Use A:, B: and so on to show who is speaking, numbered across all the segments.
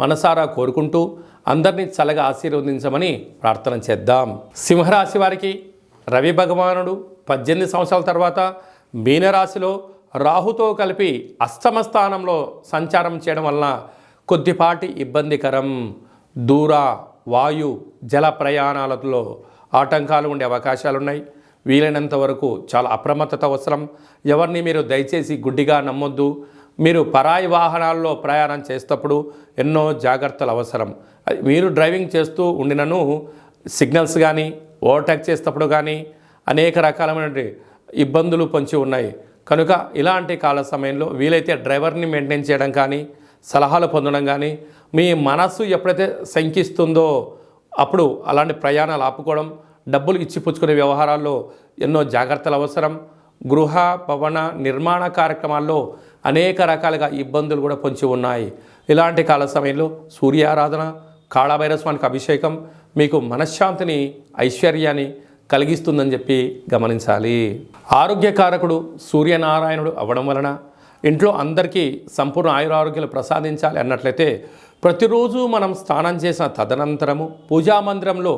A: మనసారా కోరుకుంటూ అందరినీ చల్లగా ఆశీర్వదించమని ప్రార్థన చేద్దాం. సింహరాశి వారికి రవి భగవానుడు పద్దెనిమిది సంవత్సరాల తర్వాత మీనరాశిలో రాహుతో కలిపి అష్టమ స్థానంలో సంచారం చేయడం వలన కొద్దిపాటి ఇబ్బందికరం. దూర వాయు జల ప్రయాణాలలో ఆటంకాలు ఉండే అవకాశాలు ఉన్నాయి వీలైనంత వరకు చాలా అప్రమత్తత అవసరం. ఎవరిని మీరు దయచేసి గుడ్డిగా నమ్మొద్దు. మీరు పరాయి వాహనాల్లో ప్రయాణం చేసేటప్పుడు ఎన్నో జాగ్రత్తలు అవసరం. మీరు డ్రైవింగ్ చేస్తూ ఉండినను సిగ్నల్స్ కానీ ఓవర్టేక్ చేసేటప్పుడు కానీ అనేక రకాలైన ఇబ్బందులు పొంచి ఉన్నాయి. కనుక ఇలాంటి కాల సమయంలో వీలైతే డ్రైవర్ని మెయింటైన్ చేయడం కానీ సలహాలు పొందడం కానీ మీ మనస్సు ఎప్పుడైతే శంకిస్తుందో అప్పుడు అలాంటి ప్రయాణాలు ఆపుకోవడం డబ్బులు ఇచ్చి పుచ్చుకునే వ్యవహారాల్లో ఎన్నో జాగ్రత్తలు అవసరం. గృహ భవన నిర్మాణ కార్యక్రమాల్లో అనేక రకాలుగా ఇబ్బందులు కూడా పొంచి ఉన్నాయి. ఇలాంటి కాల సమయంలో సూర్యారాధన కాళభైరస్వానికి అభిషేకం మీకు మనశ్శాంతిని ఐశ్వర్యాన్ని కలిగిస్తుందని చెప్పి గమనించాలి. ఆరోగ్యకారకుడు సూర్యనారాయణుడు అవ్వడం వలన ఇంట్లో అందరికీ సంపూర్ణ ఆయురారోగ్యాలు ప్రసాదించాలి అన్నట్లయితే ప్రతిరోజు మనం స్నానం చేసిన తదనంతరము పూజా మందిరంలో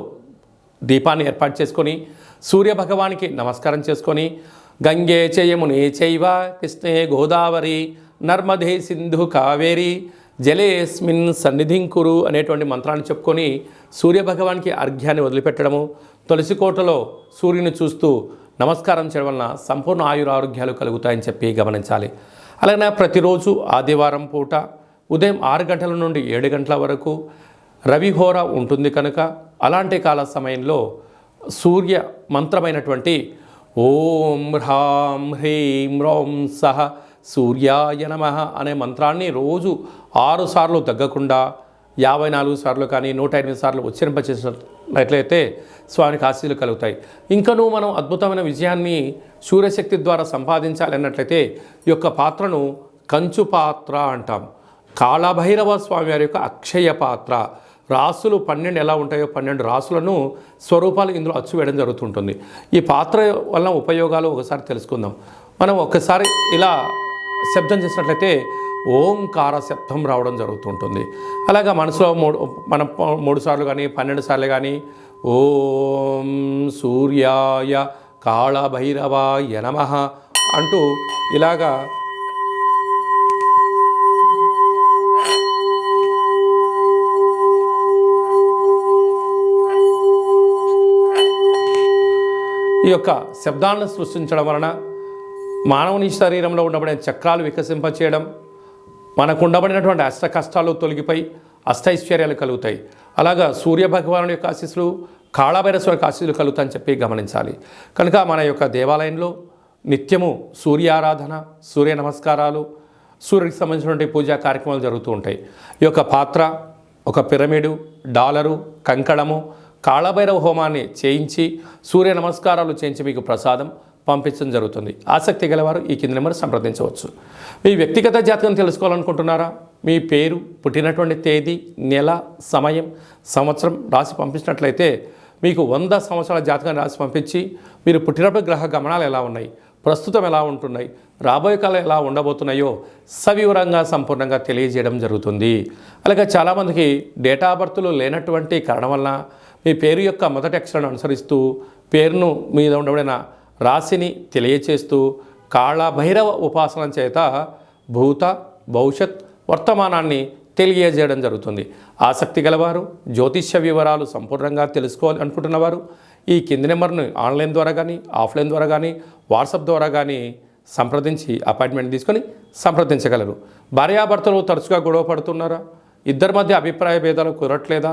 A: దీపాన్ని ఏర్పాటు చేసుకొని సూర్య భగవానికి నమస్కారం చేసుకొని గంగే చయమునే చైవ కృష్ణే గోదావరి నర్మదే సింధు కావేరి జలేస్మిన్ సన్నిధింకురు అనేటువంటి మంత్రాన్ని చెప్పుకొని సూర్యభగవానికి అర్ఘ్యాన్ని వదిలిపెట్టడము. తులసి కోటలో సూర్యుని చూస్తూ నమస్కారం చేయడం వలన సంపూర్ణ ఆయుర ఆరోగ్యాలు కలుగుతాయని చెప్పి గమనించాలి. అలాగే ప్రతిరోజు ఆదివారం పూట ఉదయం ఆరు గంటల నుండి ఏడు గంటల వరకు రవిహోర ఉంటుంది కనుక అలాంటి కాల సమయంలో సూర్య మంత్రమైనటువంటి ఓం హ్రాం హ్రీం రోం సహ సూర్యాయ నమ అనే మంత్రాన్ని రోజు ఆరు సార్లు తగ్గకుండా యాభై నాలుగు సార్లు కానీ నూట ఎనిమిది సార్లు ఉచ్చరింపచేసినట్లయితే స్వామికి ఆశీలు కలుగుతాయి. ఇంకనూ మనం అద్భుతమైన విజయాన్ని సూర్యశక్తి ద్వారా సంపాదించాలి అన్నట్లయితే ఈ యొక్క పాత్రను కంచు పాత్ర అంటాం. కాళభైరవ స్వామి వారి యొక్క అక్షయ పాత్ర. రాసులు పన్నెండు ఎలా ఉంటాయో పన్నెండు రాసులను స్వరూపాలు ఇందులో అచ్చు వేయడం జరుగుతుంటుంది. ఈ పాత్ర వల్ల ఉపయోగాలు ఒకసారి తెలుసుకుందాం. మనం ఒక్కసారి ఇలా శబ్దం చేసినట్లయితే ఓంకార శబ్దం రావడం జరుగుతుంటుంది. అలాగా మనసులో మూడు మనం మూడు సార్లు కానీ పన్నెండు సార్లు కానీ ఓం సూర్యాయ కాళభైరవాయ నమ అంటూ ఇలాగా ఈ యొక్క శబ్దాలను సృష్టించడం వలన మానవుని శరీరంలో ఉండబడిన చక్రాలు వికసింపచేయడం మనకు ఉండబడినటువంటి అష్ట కష్టాలు తొలగిపోయి అష్టైశ్వర్యాలు కలుగుతాయి. అలాగా సూర్య భగవానుడి యొక్క ఆశీస్సులు కాళభైరస్వామి యొక్క ఆశీస్సులు కలుగుతాయని చెప్పి గమనించాలి. కనుక మన యొక్క దేవాలయంలో నిత్యము సూర్యారాధన సూర్య నమస్కారాలు సూర్యుడికి సంబంధించినటువంటి పూజా కార్యక్రమాలు జరుగుతూ ఉంటాయి. ఈ యొక్క పాత్ర ఒక పిరమిడు డాలరు కంకణము కాళభైరవ హోమాన్ని చేయించి సూర్య నమస్కారాలు చేయించి మీకు ప్రసాదం పంపించడం జరుగుతుంది. ఆసక్తి గలవారు ఈ కింది నెంబర్ సంప్రదించవచ్చు. మీ వ్యక్తిగత జాతకం తెలుసుకోవాలనుకుంటున్నారా? మీ పేరు పుట్టినటువంటి తేదీ నెల సమయం సంవత్సరం రాసి పంపించినట్లయితే మీకు వంద సంవత్సరాల జాతకం రాసి పంపించి మీరు పుట్టినప్పుడు గ్రహ గమనాలు ఎలా ఉన్నాయి? ప్రస్తుతం ఎలా ఉంటున్నాయి? రాబోయే కాలం ఎలా ఉండబోతున్నాయో సవివరంగా సంపూర్ణంగా తెలియజేయడం జరుగుతుంది. అలాగే చాలామందికి డేటా బర్త్లు లేనటువంటి కారణం వలన మీ పేరు యొక్క మొదటి అక్షరాన్ని అనుసరిస్తూ పేరును మీద ఉండబడిన రాశిని తెలియచేస్తూ కాళభైరవ ఉపాసన చేత భూత భవిష్యత్ వర్తమానాన్ని తెలియజేయడం జరుగుతుంది. ఆసక్తి గలవారు జ్యోతిష్య వివరాలు సంపూర్ణంగా తెలుసుకోవాలి అనుకుంటున్నవారు ఈ కింది నెంబర్ను ఆన్లైన్ ద్వారా కానీ ఆఫ్లైన్ ద్వారా కానీ వాట్సాప్ ద్వారా కానీ సంప్రదించి అపాయింట్మెంట్ తీసుకొని సంప్రదించగలరు. భార్యాభర్తలు తరచుగా గొడవ పడుతున్నారా? ఇద్దరి మధ్య అభిప్రాయ భేదాలు కుదరట్లేదా?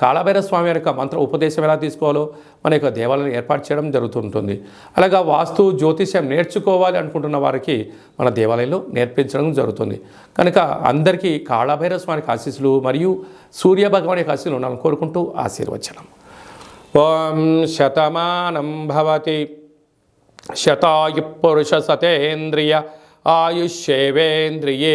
A: కాళభైర స్వామి యొక్క మంత్ర ఉపదేశం ఎలా తీసుకోవాలో మన యొక్క దేవాలయం ఏర్పాటు చేయడం జరుగుతుంటుంది. అలాగా వాస్తు జ్యోతిష్యం నేర్చుకోవాలి అనుకుంటున్న వారికి మన దేవాలయంలో నేర్పించడం జరుగుతుంది. కనుక అందరికీ కాళభైర స్వామికి ఆశీస్సులు మరియు సూర్య భగవాన్ యొక్క ఆశీస్సులు ఉండాలని కోరుకుంటూ ఆశీర్వచనం. ఓం శతమానం భవతి. శతాయు పురుష సతేంద్రియ ఆయుష్యేవేంద్రియే